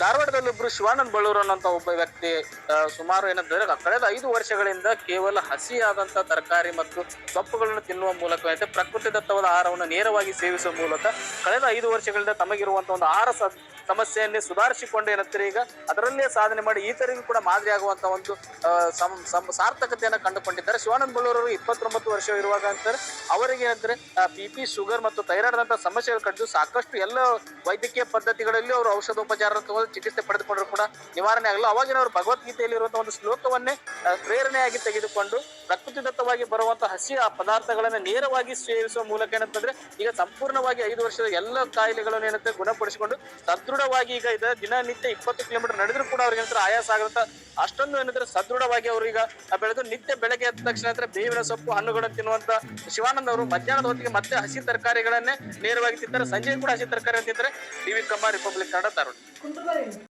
ಧಾರವಾಡದಲ್ಲೊಬ್ರು ಶಿವಾನಂದ ಬಳ್ಳೂರು ಅನ್ನೋಂಥ ಒಬ್ಬ ವ್ಯಕ್ತಿ ಸುಮಾರು ಏನಂತಂದ್ರೆ ಕಳೆದ ಐದು ವರ್ಷಗಳಿಂದ ಕೇವಲ ಹಸಿಯಾದಂತ ತರಕಾರಿ ಮತ್ತು ಸೊಪ್ಪುಗಳನ್ನು ತಿನ್ನುವ ಮೂಲಕ ಪ್ರಕೃತಿ ದತ್ತವಾದ ಆಹಾರವನ್ನು ನೇರವಾಗಿ ಸೇವಿಸುವ ಮೂಲಕ ಕಳೆದ ಐದು ವರ್ಷಗಳಿಂದ ತಮಗಿರುವಂಥ ಒಂದು ಆಹಾರ ಸಮಸ್ಯೆಯನ್ನೇ ಸುಧಾರಿಸಿಕೊಂಡು ಏನಂತಾರೆ ಈಗ ಅದರಲ್ಲೇ ಸಾಧನೆ ಮಾಡಿ ಈತರಿಗೂ ಕೂಡ ಮಾದರಿ ಆಗುವಂತ ಒಂದು ಸಾರ್ಥಕತೆಯನ್ನು ಕಂಡುಕೊಂಡಿದ್ದಾರೆ. ಶಿವಾನಂದ ಬಳ್ಳೂರವರು ಇಪ್ಪತ್ತೊಂಬತ್ತು ವರ್ಷ ಇರುವಾಗ ಅಂತಾರೆ, ಅವರಿಗೆ ಏನಂದ್ರೆ ಪಿ ಪಿ ಶುಗರ್ ಮತ್ತು ಥೈರಾಯ್ಡ್ ಸಮಸ್ಯೆಗಳು ಕಂಡು ಸಾಕಷ್ಟು ಎಲ್ಲ ವೈದ್ಯಕೀಯ ಪದ್ಧತಿಗಳಲ್ಲಿ ಅವರು ಔಷಧೋಪಚಾರ ತಗೊಂಡು ಚಿಕಿತ್ಸೆ ಪಡೆದುಕೊಂಡ್ರು ಕೂಡ ನಿವಾರಣೆ ಆಗಲ್ಲ ಅವಾಗಿನವರು ಭಗವದ್ಗೀತೆಯಲ್ಲಿ ಇರುವಂತಹ ಒಂದು ಶ್ಲೋಕವನ್ನೇ ಪ್ರೇರಣೆಯಾಗಿ ತೆಗೆದುಕೊಂಡು ಪ್ರಕೃತಿದತ್ತವಾಗಿ ಬರುವಂತಹ ಹಸಿ ಆ ಪದಾರ್ಥಗಳನ್ನ ನೇರವಾಗಿ ಸೇವಿಸುವ ಮೂಲಕ ಏನಂತಂದ್ರೆ ಈಗ ಸಂಪೂರ್ಣವಾಗಿ ಐದು ವರ್ಷದ ಎಲ್ಲ ಕಾಯಿಲೆಗಳನ್ನು ಏನಂತ ಗುಣಪಡಿಸಿಕೊಂಡು ಸದೃಢವಾಗಿ ಈಗ ಇದ ದಿನನಿತ್ಯ ಇಪ್ಪತ್ತು ಕಿಲೋಮೀಟರ್ ನಡೆದ್ರೂ ಕೂಡ ಅವ್ರಿಗೆ ಏನಂತ ಆಯಾಸ ಆಗುತ್ತ. ಅಷ್ಟೊಂದು ಏನಂದ್ರೆ ಸದೃಢವಾಗಿ ಅವರು ಈಗ ಬೆಳೆದು ನಿತ್ಯ ಬೆಳಗ್ಗೆ ಎದ್ದ ತಕ್ಷಣ ಬೇವಿನ ಸೊಪ್ಪು, ಹಣ್ಣುಗಳನ್ನು ತಿನ್ನುವಂತ ಶಿವಾನಂದ ಅವರು ಮಧ್ಯಾಹ್ನದ ಹೊತ್ತಿಗೆ ಮತ್ತೆ ಹಸಿ ತರಕಾರಿಗಳನ್ನೇ ನೇರವಾಗಿ ತಿಂತಾರೆ. ಸಂಜೆ ಕೂಡ ಹಸಿ ತರಕಾರಿ ತಿಂತಾರೆ. ಟಿವಿ ಕಮ್ಮ ರಿಪಬ್ಲಿಕ್ ಕನ್ನಡ ಧಾರವಾಡ.